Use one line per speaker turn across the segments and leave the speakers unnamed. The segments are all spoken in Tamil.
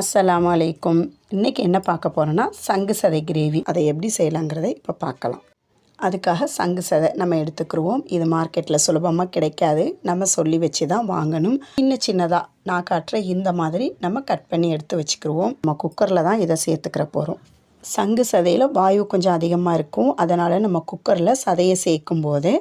அஸ்ஸலாமு அலைக்கும். இன்றைக்கி என்ன பார்க்க போகிறோன்னா சங்கு சதை கிரேவி. அதை எப்படி செய்யலாங்கிறதை இப்போ பார்க்கலாம். அதுக்காக சங்கு சதை நம்ம எடுத்துக்கிருவோம். இது மார்க்கெட்டில் சுலபமாக கிடைக்காது. நம்ம சொல்லி வச்சு தான் வாங்கணும். சின்ன சின்னதாக நான் காட்டுற இந்த மாதிரி நம்ம கட் பண்ணி எடுத்து வச்சுக்கிருவோம். நம்ம குக்கரில் தான் இதை சேர்த்துக்கிற போகிறோம் சங்கு சதையில் வாயு கொஞ்சம் அதிகமாக இருக்கும். அதனால் நம்ம குக்கரில் சதையை சேர்க்கும் போது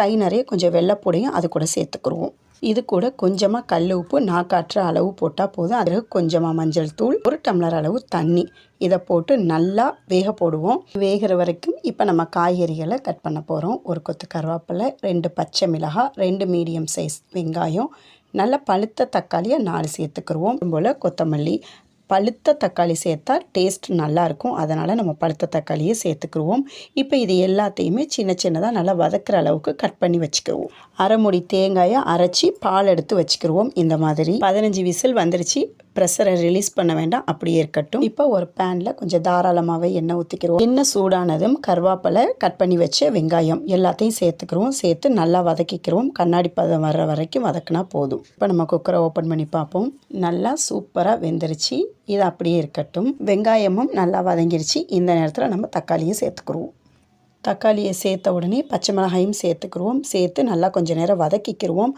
கை நிறைய கொஞ்சம் வெள்ளைப்பொடியும் அது கூட சேர்த்துக்கிருவோம். இது கூட கொஞ்சமாக கல் உப்பு நான் காட்டுற அளவு போட்டால் போதும். அதில் கொஞ்சமாக மஞ்சள் தூள் ஒரு டம்ளர் அளவு தண்ணி. இதை போட்டு நல்லா வேக போடுவோம். வேகிற வரைக்கும் இப்போ நம்ம காய்கறிகளை கட் பண்ண போகிறோம் ஒரு கொத்து கருவேப்பிலை ரெண்டு பச்சை மிளகாய் ரெண்டு மீடியம் சைஸ் வெங்காயம். நல்ல பழுத்த தக்காளியை நாலு சேர்த்துக்கிருவோம். போல் கொத்தமல்லி பழுத்த தக்காளி சேர்த்தா டேஸ்ட் நல்லாயிருக்கும். அதனால் நம்ம பழுத்த தக்காளியை சேர்த்துக்குருவோம். இப்போ இது எல்லாத்தையுமே சின்ன சின்னதாக நல்லா வதக்குற அளவுக்கு கட் பண்ணி வச்சுக்கிருவோம் அரைமுடி தேங்காயை அரைச்சி பால் எடுத்து வச்சுக்கிருவோம். இந்த மாதிரி பதினஞ்சு விசில் வந்துருச்சு. ப்ரெஷரை ரிலீஸ் பண்ண வேண்டாம். அப்படியே இருக்கட்டும். இப்போ ஒரு பேனில் கொஞ்சம் தாராளமாகவே எண்ணெய் ஊற்றிக்கிறோம் எண்ணெய் சூடானதும் கருவேப்பிலை கட் பண்ணி வச்ச வெங்காயம் எல்லாத்தையும் சேர்த்துக்கிறோம் சேர்த்து நல்லா வதக்கிக்கிறோம் கண்ணாடி பதம் வர்ற வரைக்கும் வதக்கினா போதும். இப்போ நம்ம குக்கரை ஓப்பன் பண்ணி பார்ப்போம். நல்லா சூப்பராக வெந்துருச்சு. இது அப்படியே இருக்கட்டும். வெங்காயமும் நல்லா வதங்கிருச்சு. இந்த நேரத்தில் நம்ம தக்காளியும் சேர்த்துக்குருவோம். தக்காளியை சேர்த்த உடனே பச்சை மிளகாயும் சேர்த்துக்கிருவோம். சேர்த்து நல்லா கொஞ்சம் நேரம் வதக்கிக்கிடுவோம்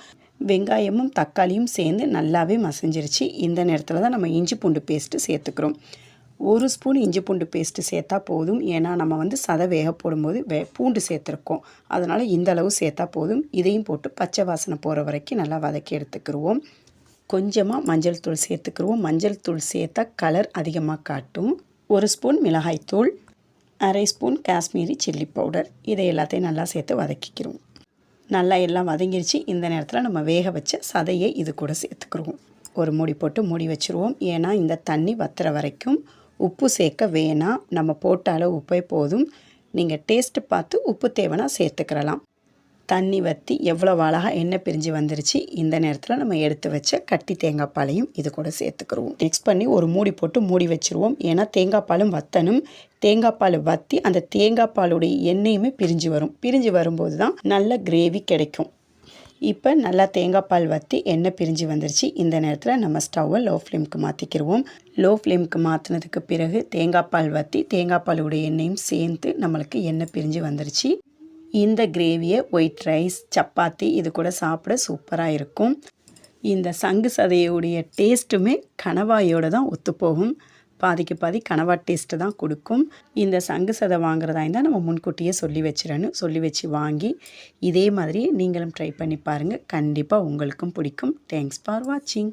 வெங்காயமும் தக்காளியும் சேர்ந்து நல்லாவே மசிஞ்சிருச்சு. இந்த நேரத்தில் தான் நம்ம இஞ்சி பூண்டு பேஸ்ட்டு சேர்த்துக்கிறோம். ஒரு ஸ்பூன் இஞ்சி பூண்டு பேஸ்ட்டு சேர்த்தா போதும். ஏன்னா நம்ம வந்து சதை வேக போடும்போது வே பூண்டு சேர்த்துருக்கோம். அதனால் இந்த அளவு சேர்த்தா போதும். இதையும் போட்டு பச்சை வாசனை போகிற வரைக்கும் நல்லா வதக்கி எடுத்துக்கிடுவோம் கொஞ்சமாக மஞ்சள் தூள் சேர்த்துக்கிடுவோம் மஞ்சள் தூள் சேர்த்தா கலர் அதிகமாக காட்டும். ஒரு ஸ்பூன் மிளகாய்த்தூள். அரை ஸ்பூன் காஷ்மீரி சில்லி பவுடர். இதை எல்லாத்தையும் நல்லா சேர்த்து வதக்கிக்கிறோம். நல்லா எல்லாம் வதங்கிருச்சு. இந்த நேரத்தில் நம்ம வேக வச்ச சதையை இது கூட சேர்த்துக்கிறோம். ஒரு மூடி போட்டு மூடி வச்சுருவோம். ஏன்னா இந்த தண்ணி வத்துற வரைக்கும் உப்பு சேர்க்க வேணாம். நம்ம போட்ட அளவு உப்பே போதும். நீங்கள் டேஸ்ட்டு பார்த்து உப்பு தேவைன்னா சேர்த்துக்கிறலாம். தண்ணி வற்றி எவ்வளோ அழகாக எண்ணெய் பிரிஞ்சு வந்துருச்சு. இந்த நேரத்தில் நம்ம எடுத்து வச்ச கட்டி தேங்காய் பாலையும் இது கூட சேர்த்துக்கிறோம் மிக்ஸ் பண்ணி ஒரு மூடி போட்டு மூடி வச்சுருவோம். ஏன்னா தேங்காய் பாலும் வத்தனும் தேங்காய் பால் வற்றி அந்த தேங்காய் பாலுடைய எண்ணெயுமே பிரிஞ்சு வரும். பிரிஞ்சு வரும்போது தான் நல்ல கிரேவி கிடைக்கும். இப்போ நல்லா தேங்காய் பால் வற்றி எண்ணெய் பிரிஞ்சு வந்துருச்சு. இந்த நேரத்தில் நம்ம ஸ்டவ்வை லோ ஃப்ளேமுக்கு மாற்றிக்கிடுவோம் லோ ஃப்ளேமுக்கு மாற்றினதுக்கு பிறகு தேங்காய் பால் வற்றி தேங்காய் பாலுடைய எண்ணெயும் சேர்ந்து நம்மளுக்கு எண்ணெய் பிரிஞ்சு வந்துருச்சு. இந்த கிரேவியை ஒயிட் ரைஸ் சப்பாத்தி இது கூட சாப்பிட சூப்பராக இருக்கும். இந்த சங்கு சதையுடைய டேஸ்ட்டுமே கணவாயோடு தான் ஒத்துப்போகும். பாதிக்கு பாதி கனவா டேஸ்ட்டு தான் கொடுக்கும். இந்த சங்கு சதை வாங்குறதா இருந்தால் நம்ம முன்கூட்டியே சொல்லி வச்சிடணும். சொல்லி வச்சு வாங்கி இதே மாதிரி நீங்களும் ட்ரை பண்ணி பாருங்கள் கண்டிப்பாக உங்களுக்கும் பிடிக்கும். தேங்க்ஸ் ஃபார் வாட்சிங்